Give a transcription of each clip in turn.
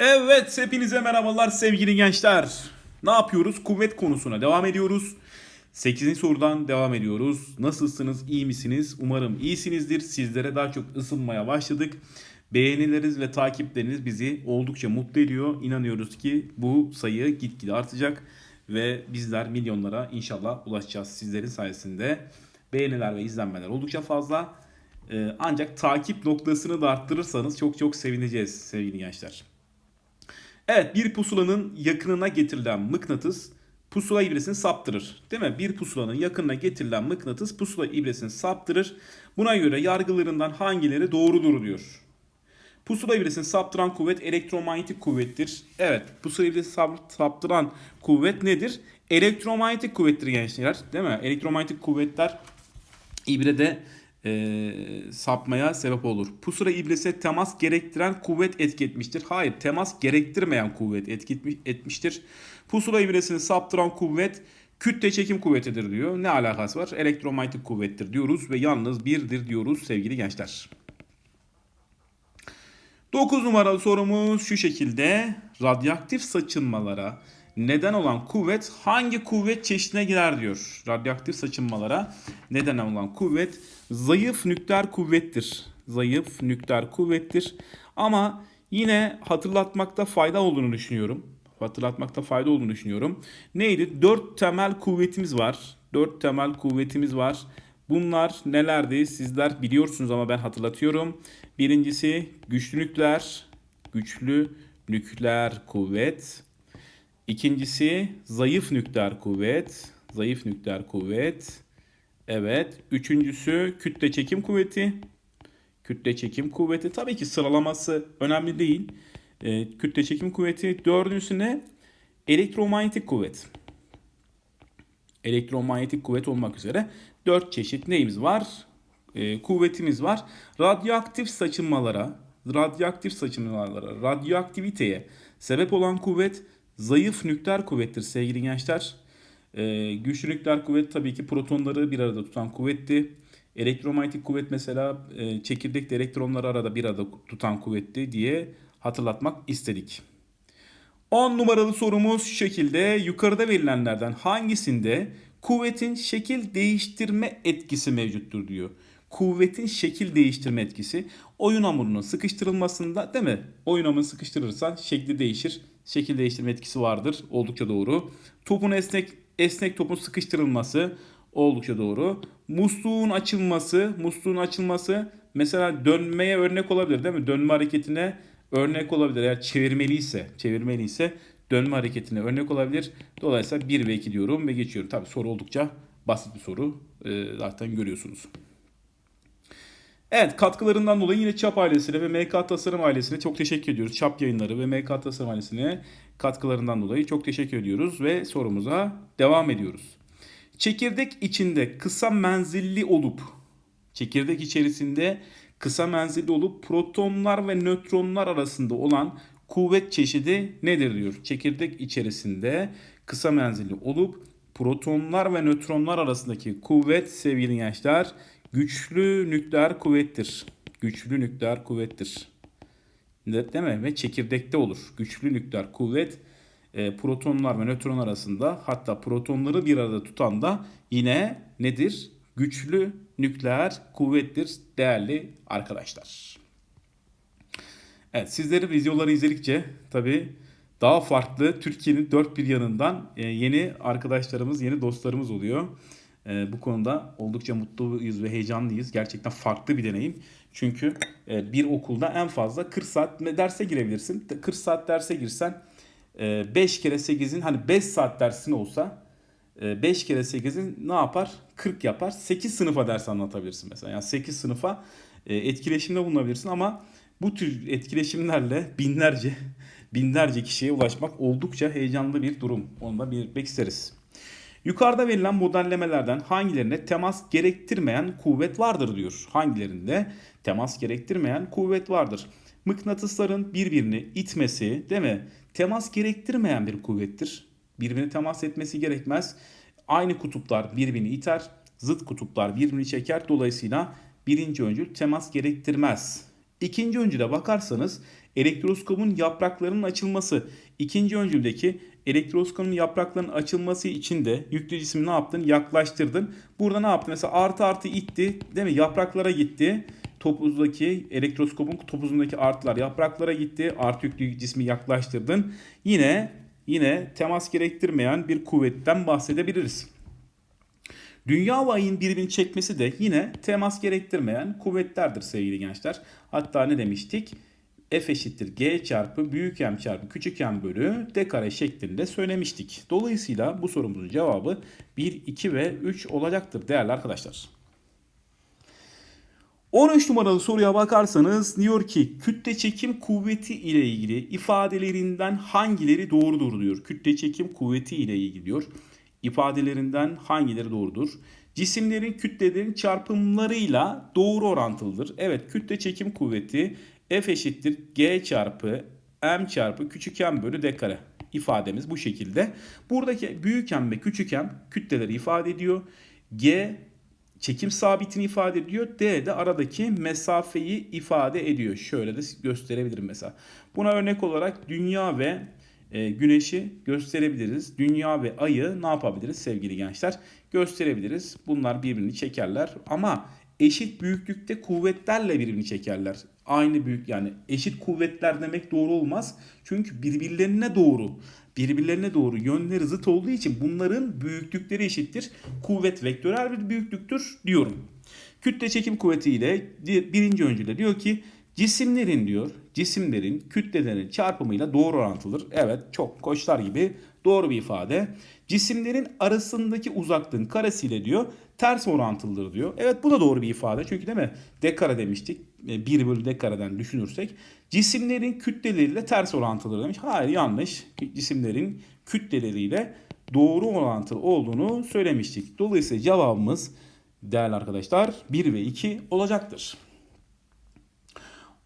Evet hepinize merhabalar sevgili gençler. Ne yapıyoruz? Kuvvet konusuna devam ediyoruz. 8. sorudan devam ediyoruz. Nasılsınız? İyi misiniz? Umarım iyisinizdir. Sizlere daha çok ısınmaya başladık. Beğenileriniz ve takipleriniz bizi oldukça mutlu ediyor. İnanıyoruz ki bu sayı gitgide artacak ve bizler milyonlara inşallah ulaşacağız sizlerin sayesinde. Beğeniler ve izlenmeler oldukça fazla. Ee, ancak takip noktasını da arttırırsanız çok çok sevineceğiz sevgili gençler. Evet bir pusulanın yakınına getirilen mıknatıs pusula ibresini saptırır. Değil mi? Bir pusulanın yakınına getirilen mıknatıs pusula ibresini saptırır. Buna göre yargılarından hangileri doğrudur diyor. Pusula ibresini saptıran kuvvet elektromanyetik kuvvettir. Evet pusula ibresini sap- saptıran kuvvet nedir? Elektromanyetik kuvvettir gençler. Değil mi? Elektromanyetik kuvvetler ibrede e, sapmaya sebep olur. Pusula ibresi temas gerektiren kuvvet etki etmiştir. Hayır temas gerektirmeyen kuvvet etki etmi- etmiştir. Pusula ibresini saptıran kuvvet kütle çekim kuvvetidir diyor. Ne alakası var? Elektromanyetik kuvvettir diyoruz ve yalnız birdir diyoruz sevgili gençler. 9 numaralı sorumuz şu şekilde. Radyoaktif saçılmalara neden olan kuvvet hangi kuvvet çeşidine girer diyor. Radyoaktif saçılmalara neden olan kuvvet zayıf nükleer kuvvettir. Zayıf nükleer kuvvettir. Ama yine hatırlatmakta fayda olduğunu düşünüyorum. Hatırlatmakta fayda olduğunu düşünüyorum. Neydi? Dört temel kuvvetimiz var. Dört temel kuvvetimiz var. Bunlar nelerdi? Sizler biliyorsunuz ama ben hatırlatıyorum. Birincisi güçlü nükleer, güçlü nükleer kuvvet. İkincisi zayıf nükleer kuvvet, zayıf nükleer kuvvet. Evet. Üçüncüsü kütle çekim kuvveti. Kütle çekim kuvveti. Tabii ki sıralaması önemli değil. Ee, kütle çekim kuvveti. Dördüncüsü ne? Elektromanyetik kuvvet elektromanyetik kuvvet olmak üzere 4 çeşit neyimiz var? Ee, kuvvetimiz var. Radyoaktif saçılmalara, radyoaktif saçılmalara, radyoaktiviteye sebep olan kuvvet zayıf nükleer kuvvettir sevgili gençler. Ee, güçlü nükleer kuvvet tabii ki protonları bir arada tutan kuvvetti. Elektromanyetik kuvvet mesela e, çekirdekte elektronları arada bir arada tutan kuvvetti diye hatırlatmak istedik. 10 numaralı sorumuz şu şekilde. Yukarıda verilenlerden hangisinde kuvvetin şekil değiştirme etkisi mevcuttur diyor. Kuvvetin şekil değiştirme etkisi. Oyun hamurunun sıkıştırılmasında değil mi? Oyun hamurunu sıkıştırırsan şekli değişir. Şekil değiştirme etkisi vardır. Oldukça doğru. Topun esnek esnek topun sıkıştırılması oldukça doğru. Musluğun açılması, musluğun açılması mesela dönmeye örnek olabilir değil mi? Dönme hareketine örnek olabilir. Eğer çevirmeliyse, çevirmeliyse dönme hareketine örnek olabilir. Dolayısıyla 1 ve 2 diyorum ve geçiyorum. Tabii soru oldukça basit bir soru. Ee, zaten görüyorsunuz. Evet katkılarından dolayı yine Çap ailesine ve MK Tasarım ailesine çok teşekkür ediyoruz. Çap yayınları ve MK Tasarım ailesine katkılarından dolayı çok teşekkür ediyoruz ve sorumuza devam ediyoruz. Çekirdek içinde kısa menzilli olup çekirdek içerisinde kısa menzilli olup protonlar ve nötronlar arasında olan kuvvet çeşidi nedir diyor. Çekirdek içerisinde kısa menzilli olup protonlar ve nötronlar arasındaki kuvvet sevgili gençler güçlü nükleer kuvvettir. Güçlü nükleer kuvvettir. De- Değil mi? Ve çekirdekte olur. Güçlü nükleer kuvvet e, protonlar ve nötron arasında hatta protonları bir arada tutan da yine nedir? Güçlü nükleer kuvvettir değerli arkadaşlar. Evet sizleri videoları izledikçe tabii daha farklı Türkiye'nin dört bir yanından e, yeni arkadaşlarımız, yeni dostlarımız oluyor. E, bu konuda oldukça mutluyuz ve heyecanlıyız. Gerçekten farklı bir deneyim. Çünkü e, bir okulda en fazla 40 saat derse girebilirsin. 40 saat derse girsen 5 kere 8'in hani 5 saat dersin olsa 5 kere 8'in ne yapar? 40 yapar. 8 sınıfa ders anlatabilirsin mesela. Yani 8 sınıfa e, etkileşimde bulunabilirsin ama bu tür etkileşimlerle binlerce binlerce kişiye ulaşmak oldukça heyecanlı bir durum. Onu da belirtmek isteriz. Yukarıda verilen modellemelerden hangilerine temas gerektirmeyen kuvvet vardır diyor. Hangilerinde temas gerektirmeyen kuvvet vardır. Mıknatısların birbirini itmesi değil mi? Temas gerektirmeyen bir kuvvettir. Birbirini temas etmesi gerekmez. Aynı kutuplar birbirini iter. Zıt kutuplar birbirini çeker. Dolayısıyla birinci öncül temas gerektirmez. İkinci öncüle bakarsanız elektroskopun yapraklarının açılması. İkinci öncüldeki elektroskopun yapraklarının açılması için de yüklü cismi ne yaptın? Yaklaştırdın. Burada ne yaptın? Mesela artı artı itti. Değil mi? Yapraklara gitti. Topuzdaki elektroskopun topuzundaki artılar yapraklara gitti. Artı yüklü cismi yaklaştırdın. Yine yine temas gerektirmeyen bir kuvvetten bahsedebiliriz. Dünya ve ayın birbirini çekmesi de yine temas gerektirmeyen kuvvetlerdir sevgili gençler. Hatta ne demiştik? F eşittir G çarpı büyük M çarpı küçük M bölü D kare şeklinde söylemiştik. Dolayısıyla bu sorumuzun cevabı 1, 2 ve 3 olacaktır değerli arkadaşlar. 13 numaralı soruya bakarsanız diyor ki kütle çekim kuvveti ile ilgili ifadelerinden hangileri doğrudur diyor. Kütle çekim kuvveti ile ilgili diyor. İfadelerinden hangileri doğrudur? Cisimlerin kütlelerin çarpımlarıyla doğru orantılıdır. Evet kütle çekim kuvveti F eşittir G çarpı M çarpı küçük M bölü D kare ifademiz bu şekilde. Buradaki büyük M ve küçük M kütleleri ifade ediyor. G çekim sabitini ifade ediyor. D de aradaki mesafeyi ifade ediyor. Şöyle de gösterebilirim mesela. Buna örnek olarak dünya ve e, güneşi gösterebiliriz. Dünya ve ayı ne yapabiliriz sevgili gençler? Gösterebiliriz. Bunlar birbirini çekerler ama eşit büyüklükte kuvvetlerle birbirini çekerler. Aynı büyük yani eşit kuvvetler demek doğru olmaz. Çünkü birbirlerine doğru birbirlerine doğru yönleri zıt olduğu için bunların büyüklükleri eşittir. Kuvvet vektörel bir büyüklüktür diyorum. Kütle çekim kuvveti ile birinci öncüle diyor ki cisimlerin diyor cisimlerin kütlelerin çarpımıyla doğru orantılıdır. Evet çok koçlar gibi doğru bir ifade. Cisimlerin arasındaki uzaklığın karesiyle diyor ters orantılıdır diyor. Evet bu da doğru bir ifade. Çünkü değil mi? D kare demiştik. 1 bölü D kareden düşünürsek. Cisimlerin kütleleriyle ters orantılıdır demiş. Hayır yanlış. Cisimlerin kütleleriyle doğru orantılı olduğunu söylemiştik. Dolayısıyla cevabımız değerli arkadaşlar 1 ve 2 olacaktır.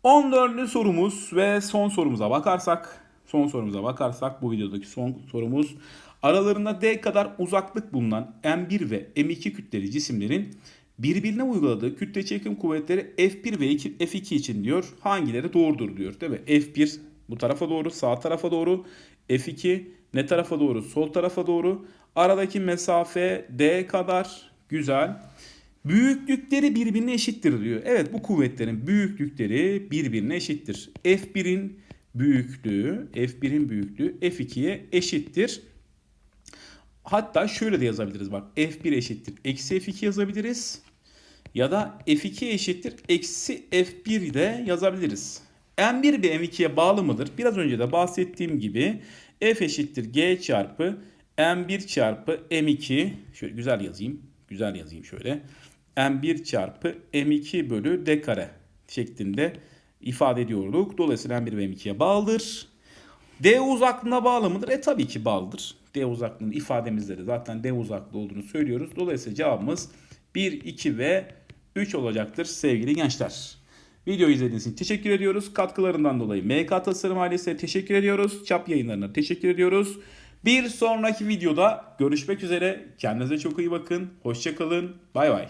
14. sorumuz ve son sorumuza bakarsak, son sorumuza bakarsak bu videodaki son sorumuz aralarında D kadar uzaklık bulunan M1 ve M2 kütleli cisimlerin birbirine uyguladığı kütle çekim kuvvetleri F1 ve F2 için diyor hangileri doğrudur diyor değil mi? F1 bu tarafa doğru sağ tarafa doğru F2 ne tarafa doğru sol tarafa doğru aradaki mesafe D kadar güzel. Büyüklükleri birbirine eşittir diyor. Evet bu kuvvetlerin büyüklükleri birbirine eşittir. F1'in büyüklüğü, F1'in büyüklüğü F2'ye eşittir. Hatta şöyle de yazabiliriz bak. F1 eşittir. Eksi F2 yazabiliriz. Ya da F2 eşittir. Eksi F1 de yazabiliriz. M1 ve M2'ye bağlı mıdır? Biraz önce de bahsettiğim gibi F eşittir G çarpı M1 çarpı M2. Şöyle güzel yazayım. Güzel yazayım şöyle. M1 çarpı M2 bölü D kare şeklinde ifade ediyorduk. Dolayısıyla M1 ve M2'ye bağlıdır. D uzaklığına bağlı mıdır? E tabii ki bağlıdır. D uzaklığının ifademizde de zaten D uzaklığı olduğunu söylüyoruz. Dolayısıyla cevabımız 1, 2 ve 3 olacaktır sevgili gençler. Videoyu izlediğiniz için teşekkür ediyoruz. Katkılarından dolayı MK Tasarım ailesine teşekkür ediyoruz. Çap yayınlarına teşekkür ediyoruz. Bir sonraki videoda görüşmek üzere. Kendinize çok iyi bakın. Hoşçakalın. Bay bay.